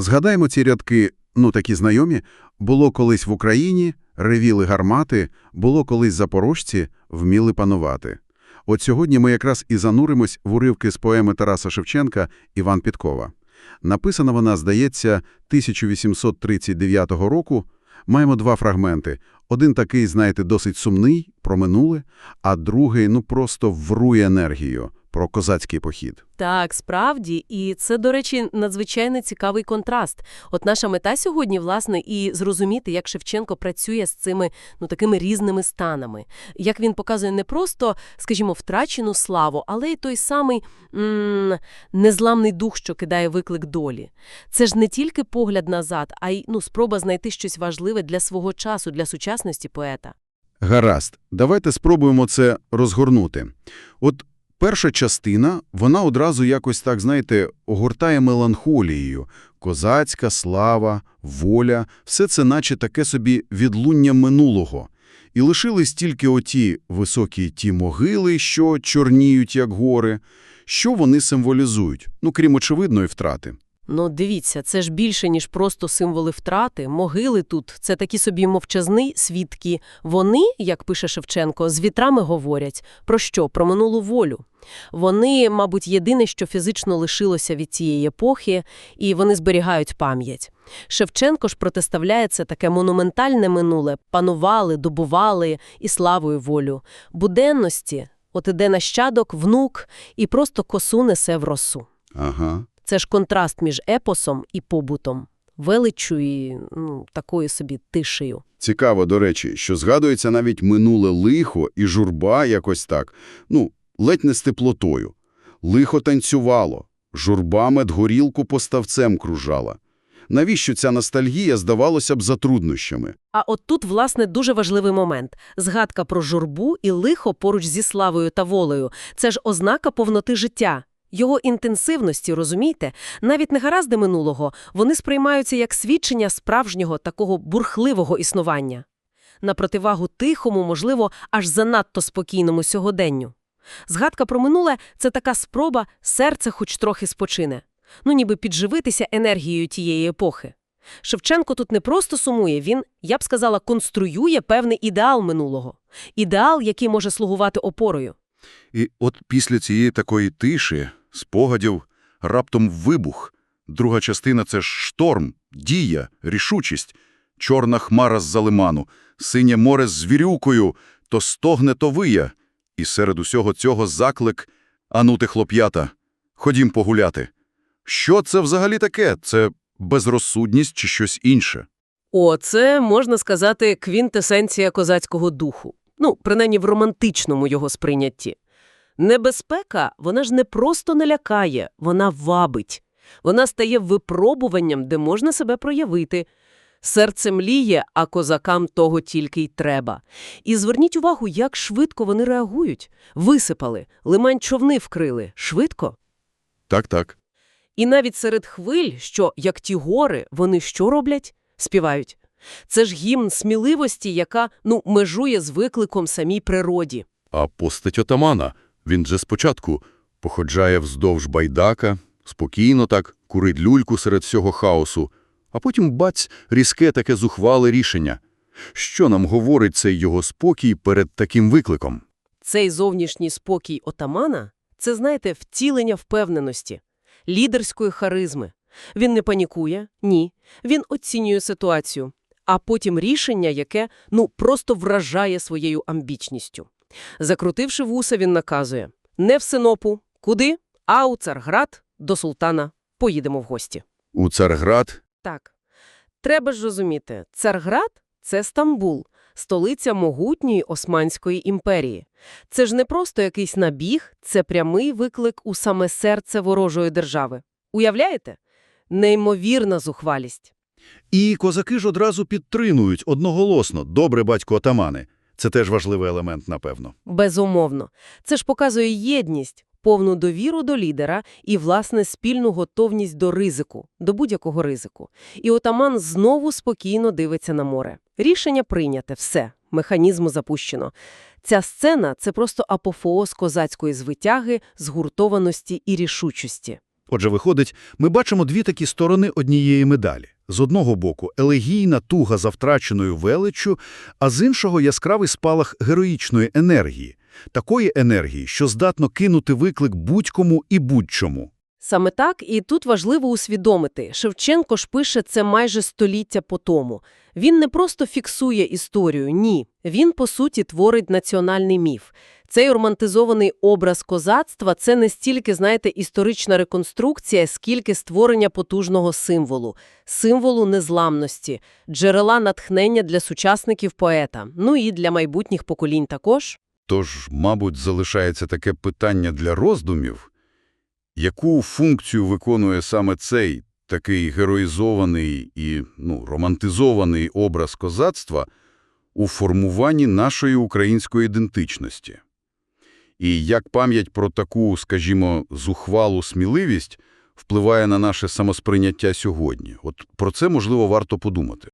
Згадаємо ці рядки, ну такі знайомі. Було колись в Україні, ревіли гармати, було колись запорожці, вміли панувати. От сьогодні ми якраз і зануримось в уривки з поеми Тараса Шевченка «Іван Підкова». Написана вона, здається, 1839 року. Маємо два фрагменти. Один такий, знаєте, досить сумний, про минуле, а другий, ну, просто врує енергію, про козацький похід. Так, справді, і це, до речі, надзвичайно цікавий контраст. От наша мета сьогодні, власне, і зрозуміти, як Шевченко працює з цими, ну, такими різними станами. Як він показує не просто, скажімо, втрачену славу, але й той самий м незламний дух, що кидає виклик долі. Це ж не тільки погляд назад, а й, ну, спроба знайти щось важливе для свого часу, для сучасності поета. Гаразд, давайте спробуємо це розгорнути. От перша частина, вона одразу якось так, знаєте, огортає меланхолією. Козацька слава, воля – все це наче таке собі відлуння минулого. І лишились тільки оті високі ті могили, що чорніють, як гори. Що вони символізують? Ну, крім очевидної втрати. Ну, дивіться, це ж більше, ніж просто символи втрати. Могили тут – це такі собі мовчазні свідки. Вони, як пише Шевченко, з вітрами говорять. Про що? Про минулу волю. Вони, мабуть, єдине, що фізично лишилося від цієї епохи, і вони зберігають пам'ять. Шевченко ж протиставляє це таке монументальне минуле – панували, добували і славою волю. Буденності – от іде нащадок, внук, і просто косу несе в росу. Ага. Це ж контраст між епосом і побутом, величчю і ну, такою собі тишею. Цікаво, до речі, що згадується навіть минуле лихо і журба якось так. Ну, ледь не з теплотою. Лихо танцювало, журба медгорілку поставцем кружала. Навіщо ця ностальгія здавалося б за труднощами? А от тут, власне, дуже важливий момент. Згадка про журбу і лихо поруч зі славою та волею – це ж ознака повноти життя. Його інтенсивності, розумієте? Навіть негаразди минулого, вони сприймаються як свідчення справжнього такого бурхливого існування. На противагу тихому, можливо, аж занадто спокійному сьогоденню. Згадка про минуле – це така спроба серце хоч трохи спочине. Ну, ніби підживитися енергією тієї епохи. Шевченко тут не просто сумує, він, я б сказала, конструює певний ідеал минулого. Ідеал, який може слугувати опорою. І от після цієї такої тиші, спогадів, раптом вибух. Друга частина – це шторм, дія, рішучість. Чорна хмара з-за лиману, синє море з звірюкою, то стогне, то вия. І серед усього цього заклик «Ану ти, хлоп'ята, ходім погуляти». Що це взагалі таке? Це безрозсудність чи щось інше? О, це, можна сказати, квінтесенція козацького духу. Ну, принаймні в романтичному його сприйнятті. Небезпека, вона ж не просто не лякає, вона вабить. Вона стає випробуванням, де можна себе проявити. Серце мліє, а козакам того тільки й треба. І зверніть увагу, як швидко вони реагують. Висипали, лимань човни вкрили. Швидко. Так-так. І навіть серед хвиль, що, як ті гори, вони що роблять? Співають. Це ж гімн сміливості, яка, ну, межує з викликом самій природі. А постать отамана, він же спочатку походжає вздовж байдака, спокійно так, курить люльку серед всього хаосу, а потім, бац, різке таке зухвале рішення. Що нам говорить цей його спокій перед таким викликом? Цей зовнішній спокій отамана – це, знаєте, втілення впевненості, лідерської харизми. Він не панікує, ні. Він оцінює ситуацію. А потім рішення, яке, ну, просто вражає своєю амбічністю. Закрутивши вуса, він наказує «Не в Синопу. Куди? А у Царград до султана. Поїдемо в гості». У Царград Так. Треба ж розуміти, Царград – це Стамбул, столиця могутньої Османської імперії. Це ж не просто якийсь набіг, це прямий виклик у саме серце ворожої держави. Уявляєте? Неймовірна зухвалість. І козаки ж одразу підтримують одноголосно «добре, батько отамани». Це теж важливий елемент, напевно. Безумовно. Це ж показує єдність, повну довіру до лідера і, власне, спільну готовність до ризику, до будь-якого ризику. І отаман знову спокійно дивиться на море. Рішення прийняте, все, механізму запущено. Ця сцена – це просто апофеоз козацької звитяги, згуртованості і рішучості. Отже, виходить, ми бачимо дві такі сторони однієї медалі. З одного боку – елегійна туга за втраченою величчю, а з іншого – яскравий спалах героїчної енергії. Такої енергії, що здатно кинути виклик будь-кому і будь-чому. Саме так, і тут важливо усвідомити. Шевченко ж пише це майже століття по тому. Він не просто фіксує історію, ні. Він, по суті, творить національний міф. Цей романтизований образ козацтва – це не стільки, знаєте, історична реконструкція, скільки створення потужного символу. Символу незламності, джерела натхнення для сучасників поета, ну і для майбутніх поколінь також. Тож, мабуть, залишається таке питання для роздумів. Яку функцію виконує саме цей такий героїзований і ну, романтизований образ козацтва у формуванні нашої української ідентичності? І як пам'ять про таку, скажімо, зухвалу сміливість впливає на наше самосприйняття сьогодні? От про це, можливо, варто подумати.